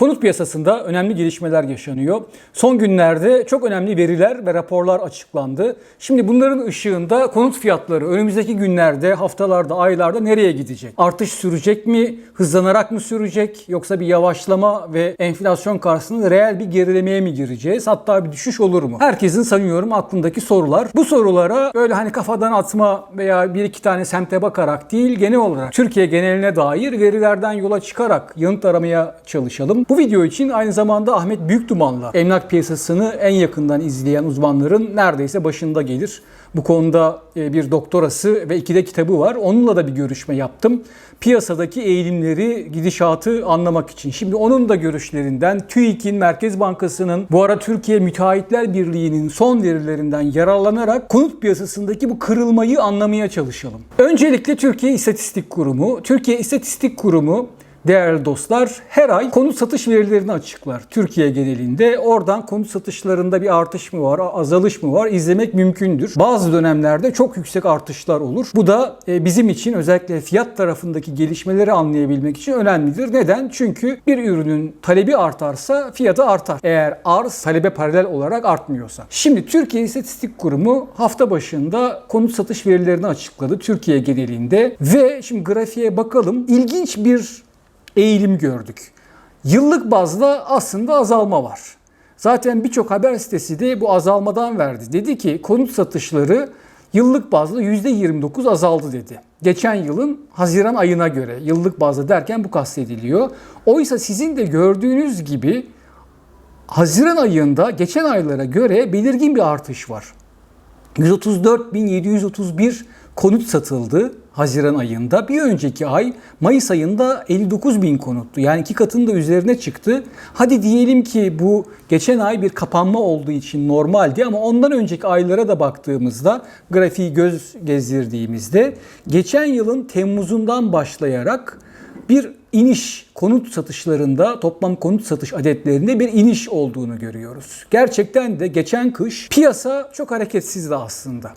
Konut piyasasında önemli gelişmeler yaşanıyor. Son günlerde çok önemli veriler ve raporlar açıklandı. Şimdi bunların ışığında konut fiyatları önümüzdeki günlerde, haftalarda, aylarda nereye gidecek? Artış sürecek mi? Hızlanarak mı sürecek? Yoksa bir yavaşlama ve enflasyon karşısında reel bir gerilemeye mi gireceğiz? Hatta bir düşüş olur mu? Herkesin sanıyorum aklındaki sorular. Bu sorulara böyle hani kafadan atma veya bir iki tane semte bakarak değil genel olarak Türkiye geneline dair verilerden yola çıkarak yanıt aramaya çalışalım. Bu video için aynı zamanda Ahmet Büyükduman'la emlak piyasasını en yakından izleyen uzmanların neredeyse başında gelir. Bu konuda e, bir doktorası ve iki de kitabı var. Onunla da bir görüşme yaptım. Piyasadaki eğilimleri, gidişatı anlamak için. Şimdi onun da görüşlerinden TÜİK'in, Merkez Bankası'nın, bu ara Türkiye Müteahhitler Birliği'nin son verilerinden yararlanarak konut piyasasındaki bu kırılmayı anlamaya çalışalım. Öncelikle Türkiye İstatistik Kurumu. Türkiye İstatistik Kurumu Değerli dostlar, her ay konut satış verilerini açıklar Türkiye genelinde. Oradan konut satışlarında bir artış mı var, azalış mı var izlemek mümkündür. Bazı dönemlerde çok yüksek artışlar olur. Bu da e, bizim için özellikle fiyat tarafındaki gelişmeleri anlayabilmek için önemlidir. Neden? Çünkü bir ürünün talebi artarsa fiyatı artar. Eğer arz talebe paralel olarak artmıyorsa. Şimdi Türkiye İstatistik Kurumu hafta başında konut satış verilerini açıkladı Türkiye genelinde ve şimdi grafiğe bakalım. İlginç bir eğilim gördük. Yıllık bazda aslında azalma var. Zaten birçok haber sitesi de bu azalmadan verdi. Dedi ki konut satışları yıllık bazda %29 azaldı dedi. Geçen yılın Haziran ayına göre yıllık bazda derken bu kastediliyor. Oysa sizin de gördüğünüz gibi Haziran ayında geçen aylara göre belirgin bir artış var. 134.731 konut satıldı Haziran ayında. Bir önceki ay Mayıs ayında 59 bin konuttu. Yani iki katının da üzerine çıktı. Hadi diyelim ki bu geçen ay bir kapanma olduğu için normaldi ama ondan önceki aylara da baktığımızda grafiği göz gezdirdiğimizde geçen yılın Temmuz'undan başlayarak bir iniş konut satışlarında toplam konut satış adetlerinde bir iniş olduğunu görüyoruz. Gerçekten de geçen kış piyasa çok hareketsizdi aslında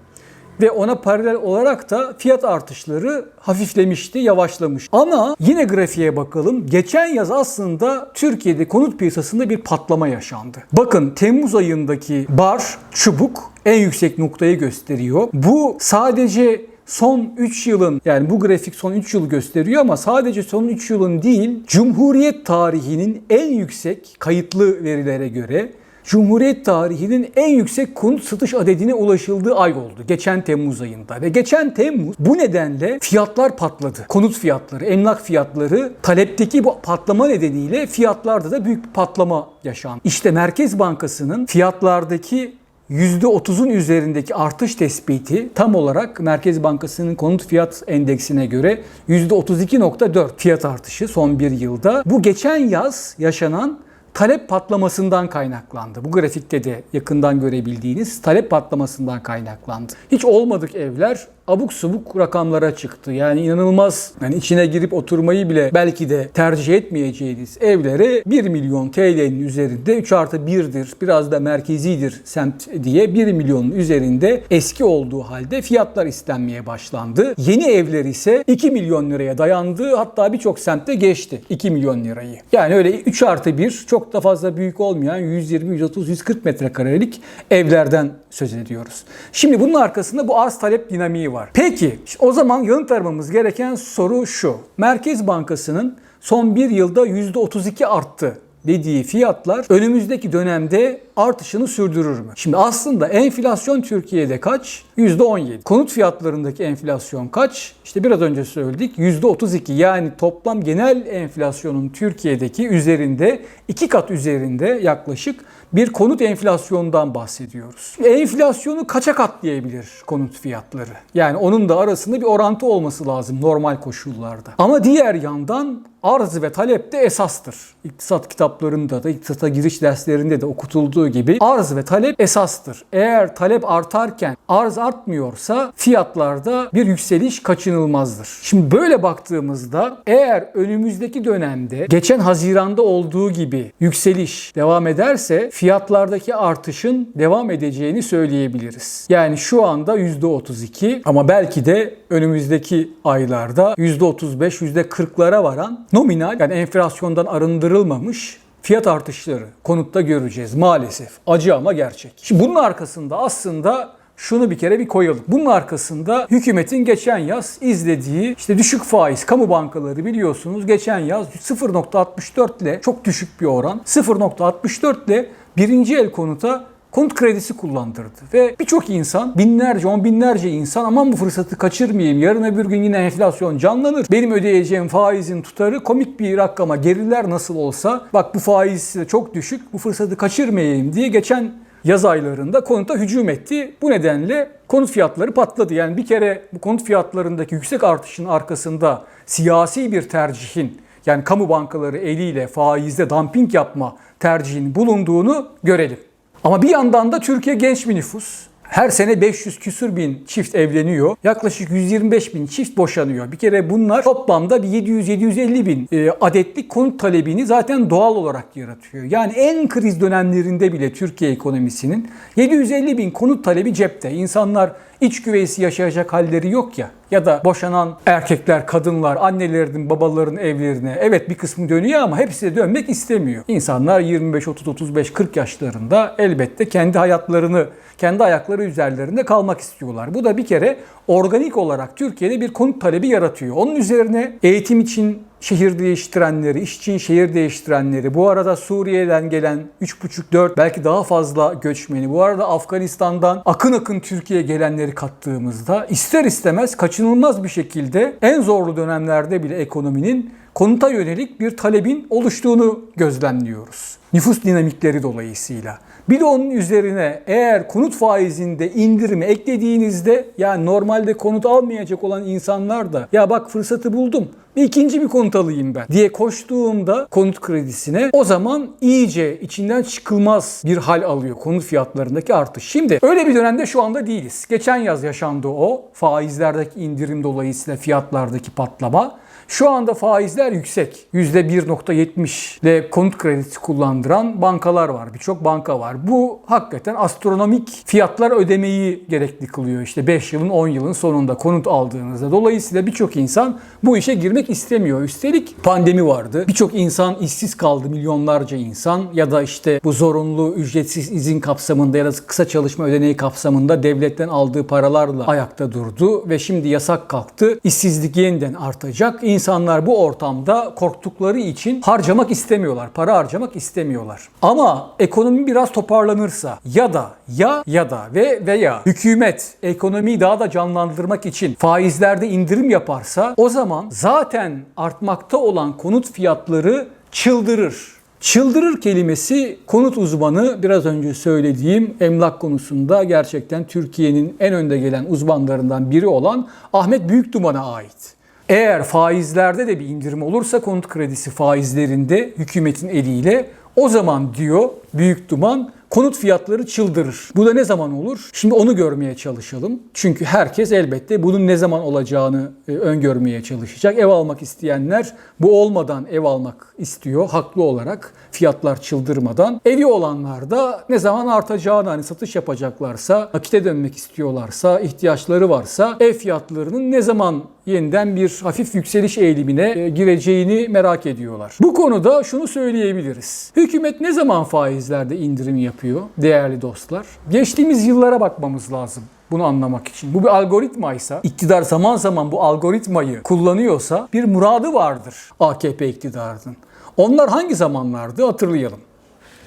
ve ona paralel olarak da fiyat artışları hafiflemişti, yavaşlamış. Ama yine grafiğe bakalım. Geçen yaz aslında Türkiye'de konut piyasasında bir patlama yaşandı. Bakın Temmuz ayındaki bar, çubuk en yüksek noktayı gösteriyor. Bu sadece son 3 yılın yani bu grafik son 3 yıl gösteriyor ama sadece son 3 yılın değil Cumhuriyet tarihinin en yüksek kayıtlı verilere göre Cumhuriyet tarihinin en yüksek konut satış adedine ulaşıldığı ay oldu. Geçen Temmuz ayında. Ve geçen Temmuz bu nedenle fiyatlar patladı. Konut fiyatları, emlak fiyatları talepteki bu patlama nedeniyle fiyatlarda da büyük bir patlama yaşandı. İşte Merkez Bankası'nın fiyatlardaki %30'un üzerindeki artış tespiti tam olarak Merkez Bankası'nın konut fiyat endeksine göre %32.4 fiyat artışı son bir yılda. Bu geçen yaz yaşanan talep patlamasından kaynaklandı. Bu grafikte de yakından görebildiğiniz talep patlamasından kaynaklandı. Hiç olmadık evler abuk subuk rakamlara çıktı. Yani inanılmaz yani içine girip oturmayı bile belki de tercih etmeyeceğiniz evlere 1 milyon TL'nin üzerinde 3 artı 1'dir biraz da merkezidir semt diye 1 milyonun üzerinde eski olduğu halde fiyatlar istenmeye başlandı. Yeni evler ise 2 milyon liraya dayandı hatta birçok semtte geçti 2 milyon lirayı. Yani öyle 3 artı 1 çok da fazla büyük olmayan 120, 130, 140 metrekarelik evlerden söz ediyoruz. Şimdi bunun arkasında bu arz talep dinamiği var. Peki o zaman yanıt aramamız gereken soru şu. Merkez Bankası'nın son bir yılda %32 arttı dediği fiyatlar önümüzdeki dönemde artışını sürdürür mü? Şimdi aslında enflasyon Türkiye'de kaç? %17. Konut fiyatlarındaki enflasyon kaç? İşte biraz önce söyledik %32 yani toplam genel enflasyonun Türkiye'deki üzerinde iki kat üzerinde yaklaşık bir konut enflasyonundan bahsediyoruz. Enflasyonu kaça katlayabilir konut fiyatları? Yani onun da arasında bir orantı olması lazım normal koşullarda. Ama diğer yandan arz ve talep de esastır. İktisat kitaplarında da, iktisata giriş derslerinde de okutulduğu gibi arz ve talep esastır. Eğer talep artarken arz artmıyorsa fiyatlarda bir yükseliş kaçınılmazdır. Şimdi böyle baktığımızda eğer önümüzdeki dönemde geçen Haziran'da olduğu gibi yükseliş devam ederse fiyatlardaki artışın devam edeceğini söyleyebiliriz. Yani şu anda %32 ama belki de önümüzdeki aylarda %35, %40'lara varan nominal yani enflasyondan arındırılmamış fiyat artışları konutta göreceğiz maalesef. Acı ama gerçek. Şimdi bunun arkasında aslında şunu bir kere bir koyalım. Bunun arkasında hükümetin geçen yaz izlediği işte düşük faiz kamu bankaları biliyorsunuz geçen yaz 0.64 ile çok düşük bir oran 0.64 ile birinci el konuta konut kredisi kullandırdı. Ve birçok insan, binlerce, on binlerce insan aman bu fırsatı kaçırmayayım, yarın öbür gün yine enflasyon canlanır, benim ödeyeceğim faizin tutarı komik bir rakama geriler nasıl olsa, bak bu faiz çok düşük, bu fırsatı kaçırmayayım diye geçen yaz aylarında konuta hücum etti. Bu nedenle konut fiyatları patladı. Yani bir kere bu konut fiyatlarındaki yüksek artışın arkasında siyasi bir tercihin yani kamu bankaları eliyle faizde dumping yapma tercihinin bulunduğunu görelim. Ama bir yandan da Türkiye genç bir nüfus. Her sene 500 küsür bin çift evleniyor. Yaklaşık 125 bin çift boşanıyor. Bir kere bunlar toplamda bir 700-750 bin e, adetlik konut talebini zaten doğal olarak yaratıyor. Yani en kriz dönemlerinde bile Türkiye ekonomisinin 750 bin konut talebi cepte. İnsanlar iç güveysi yaşayacak halleri yok ya. Ya da boşanan erkekler, kadınlar, annelerin, babaların evlerine evet bir kısmı dönüyor ama hepsi de dönmek istemiyor. İnsanlar 25, 30, 35, 40 yaşlarında elbette kendi hayatlarını, kendi ayakları üzerlerinde kalmak istiyorlar. Bu da bir kere organik olarak Türkiye'de bir konut talebi yaratıyor. Onun üzerine eğitim için şehir değiştirenleri, iş için şehir değiştirenleri, bu arada Suriye'den gelen 3,5-4 belki daha fazla göçmeni, bu arada Afganistan'dan akın akın Türkiye'ye gelenleri kattığımızda ister istemez kaçınılmaz bir şekilde en zorlu dönemlerde bile ekonominin konuta yönelik bir talebin oluştuğunu gözlemliyoruz. Nüfus dinamikleri dolayısıyla. Bir de onun üzerine eğer konut faizinde indirimi eklediğinizde yani normalde konut almayacak olan insanlar da ya bak fırsatı buldum bir ikinci bir konut alayım ben diye koştuğumda konut kredisine o zaman iyice içinden çıkılmaz bir hal alıyor konut fiyatlarındaki artış. Şimdi öyle bir dönemde şu anda değiliz. Geçen yaz yaşandı o faizlerdeki indirim dolayısıyla fiyatlardaki patlama. Şu anda faizler yüksek. %1.70 ile konut kredisi kullandıran bankalar var. Birçok banka var. Bu hakikaten astronomik fiyatlar ödemeyi gerekli kılıyor. İşte 5 yılın 10 yılın sonunda konut aldığınızda. Dolayısıyla birçok insan bu işe girmek istemiyor. Üstelik pandemi vardı. Birçok insan işsiz kaldı. Milyonlarca insan ya da işte bu zorunlu ücretsiz izin kapsamında ya da kısa çalışma ödeneği kapsamında devletten aldığı paralarla ayakta durdu ve şimdi yasak kalktı. İşsizlik yeniden artacak. İnsanlar bu ortamda korktukları için harcamak istemiyorlar. Para harcamak istemiyorlar. Ama ekonomi biraz toparlanırsa ya da ya ya da ve veya hükümet ekonomiyi daha da canlandırmak için faizlerde indirim yaparsa o zaman zaten artmakta olan konut fiyatları çıldırır. Çıldırır kelimesi konut uzmanı biraz önce söylediğim emlak konusunda gerçekten Türkiye'nin en önde gelen uzmanlarından biri olan Ahmet Büyükduman'a ait. Eğer faizlerde de bir indirim olursa konut kredisi faizlerinde hükümetin eliyle o zaman diyor Büyük Duman konut fiyatları çıldırır. Bu da ne zaman olur? Şimdi onu görmeye çalışalım. Çünkü herkes elbette bunun ne zaman olacağını e, öngörmeye çalışacak. Ev almak isteyenler bu olmadan ev almak istiyor haklı olarak fiyatlar çıldırmadan. Evi olanlar da ne zaman artacağını hani satış yapacaklarsa, nakite dönmek istiyorlarsa, ihtiyaçları varsa ev fiyatlarının ne zaman yeniden bir hafif yükseliş eğilimine e, gireceğini merak ediyorlar. Bu konuda şunu söyleyebiliriz. Hükümet ne zaman faizlerde indirim yapıyor değerli dostlar? Geçtiğimiz yıllara bakmamız lazım bunu anlamak için. Bu bir algoritmaysa, iktidar zaman zaman bu algoritmayı kullanıyorsa bir muradı vardır AKP iktidarının. Onlar hangi zamanlardı hatırlayalım.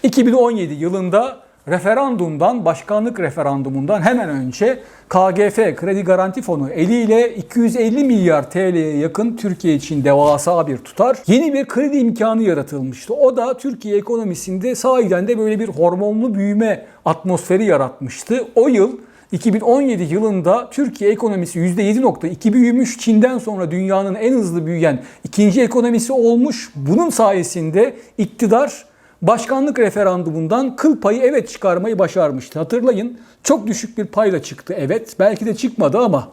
2017 yılında referandumdan, başkanlık referandumundan hemen önce KGF, Kredi Garanti Fonu eliyle 250 milyar TL'ye yakın Türkiye için devasa bir tutar. Yeni bir kredi imkanı yaratılmıştı. O da Türkiye ekonomisinde sahiden de böyle bir hormonlu büyüme atmosferi yaratmıştı. O yıl 2017 yılında Türkiye ekonomisi %7.2 büyümüş. Çin'den sonra dünyanın en hızlı büyüyen ikinci ekonomisi olmuş. Bunun sayesinde iktidar başkanlık referandumundan kıl payı evet çıkarmayı başarmıştı. Hatırlayın çok düşük bir payla çıktı evet. Belki de çıkmadı ama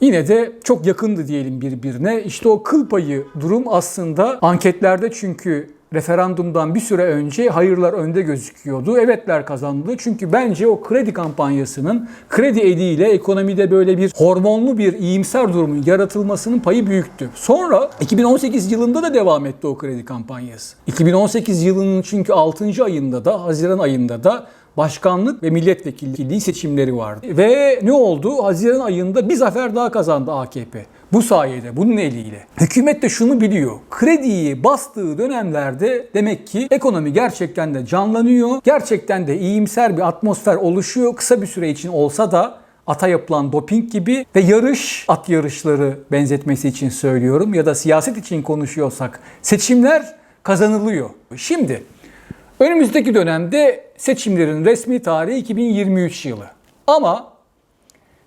Yine de çok yakındı diyelim birbirine. İşte o kıl payı durum aslında anketlerde çünkü referandumdan bir süre önce hayırlar önde gözüküyordu. Evetler kazandı. Çünkü bence o kredi kampanyasının kredi eliyle ekonomide böyle bir hormonlu bir iyimser durumun yaratılmasının payı büyüktü. Sonra 2018 yılında da devam etti o kredi kampanyası. 2018 yılının çünkü 6. ayında da Haziran ayında da başkanlık ve milletvekilliği seçimleri vardı. Ve ne oldu? Haziran ayında bir zafer daha kazandı AKP. Bu sayede, bunun eliyle. Hükümet de şunu biliyor. Krediyi bastığı dönemlerde demek ki ekonomi gerçekten de canlanıyor. Gerçekten de iyimser bir atmosfer oluşuyor. Kısa bir süre için olsa da ata yapılan doping gibi ve yarış, at yarışları benzetmesi için söylüyorum ya da siyaset için konuşuyorsak seçimler kazanılıyor. Şimdi önümüzdeki dönemde seçimlerin resmi tarihi 2023 yılı. Ama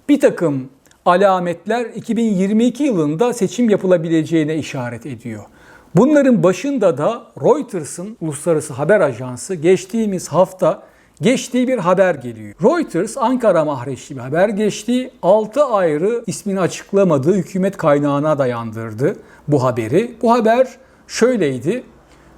bir takım alametler 2022 yılında seçim yapılabileceğine işaret ediyor. Bunların başında da Reuters'ın uluslararası haber ajansı geçtiğimiz hafta geçtiği bir haber geliyor. Reuters Ankara mahreçli bir haber geçti. 6 ayrı ismini açıklamadığı hükümet kaynağına dayandırdı bu haberi. Bu haber şöyleydi.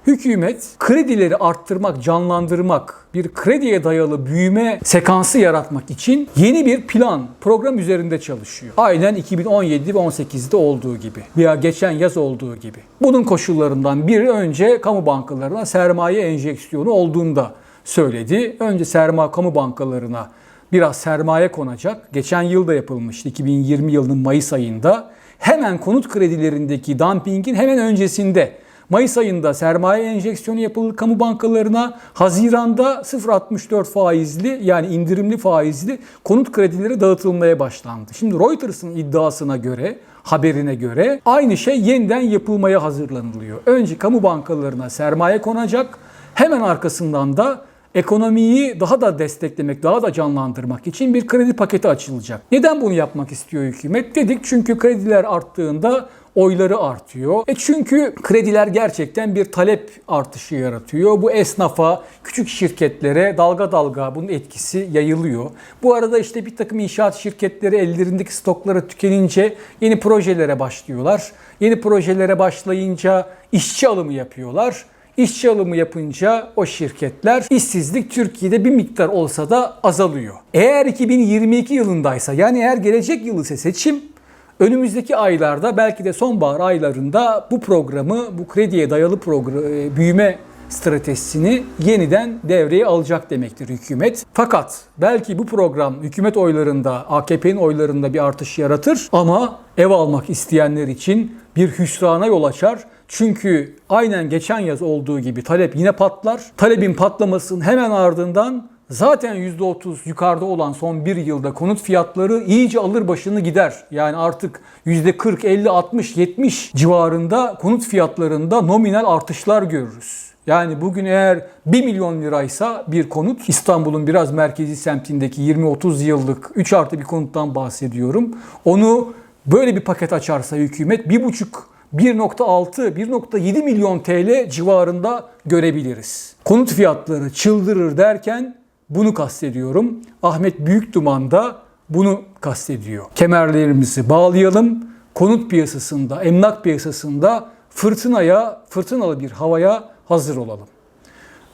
Hükümet kredileri arttırmak, canlandırmak, bir krediye dayalı büyüme sekansı yaratmak için yeni bir plan, program üzerinde çalışıyor. Aynen 2017 ve 18'de olduğu gibi veya geçen yaz olduğu gibi. Bunun koşullarından biri önce kamu bankalarına sermaye enjeksiyonu olduğunda söyledi. Önce sermaye kamu bankalarına biraz sermaye konacak. Geçen yılda yapılmıştı 2020 yılının Mayıs ayında. Hemen konut kredilerindeki dumpingin hemen öncesinde Mayıs ayında sermaye enjeksiyonu yapıldı kamu bankalarına. Haziranda 0.64 faizli yani indirimli faizli konut kredileri dağıtılmaya başlandı. Şimdi Reuters'ın iddiasına göre haberine göre aynı şey yeniden yapılmaya hazırlanılıyor. Önce kamu bankalarına sermaye konacak. Hemen arkasından da ekonomiyi daha da desteklemek, daha da canlandırmak için bir kredi paketi açılacak. Neden bunu yapmak istiyor hükümet? Dedik çünkü krediler arttığında oyları artıyor. E çünkü krediler gerçekten bir talep artışı yaratıyor. Bu esnafa, küçük şirketlere dalga dalga bunun etkisi yayılıyor. Bu arada işte bir takım inşaat şirketleri ellerindeki stokları tükenince yeni projelere başlıyorlar. Yeni projelere başlayınca işçi alımı yapıyorlar. İşçi alımı yapınca o şirketler işsizlik Türkiye'de bir miktar olsa da azalıyor. Eğer 2022 yılındaysa yani eğer gelecek yıl ise seçim önümüzdeki aylarda belki de sonbahar aylarında bu programı bu krediye dayalı program, büyüme stratejisini yeniden devreye alacak demektir hükümet. Fakat belki bu program hükümet oylarında, AKP'nin oylarında bir artış yaratır ama ev almak isteyenler için bir hüsrana yol açar. Çünkü aynen geçen yaz olduğu gibi talep yine patlar. Talebin patlamasının hemen ardından zaten %30 yukarıda olan son bir yılda konut fiyatları iyice alır başını gider. Yani artık %40, 50, 60, 70 civarında konut fiyatlarında nominal artışlar görürüz. Yani bugün eğer 1 milyon liraysa bir konut İstanbul'un biraz merkezi semtindeki 20-30 yıllık 3 artı bir konuttan bahsediyorum. Onu böyle bir paket açarsa hükümet 1,5 1.6 1.7 milyon TL civarında görebiliriz. Konut fiyatları çıldırır derken bunu kastediyorum. Ahmet Büyükduman da bunu kastediyor. Kemerlerimizi bağlayalım. Konut piyasasında, emlak piyasasında fırtınaya, fırtınalı bir havaya hazır olalım.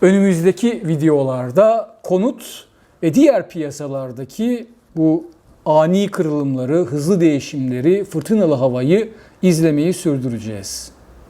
Önümüzdeki videolarda konut ve diğer piyasalardaki bu ani kırılımları, hızlı değişimleri, fırtınalı havayı izlemeyi sürdüreceğiz.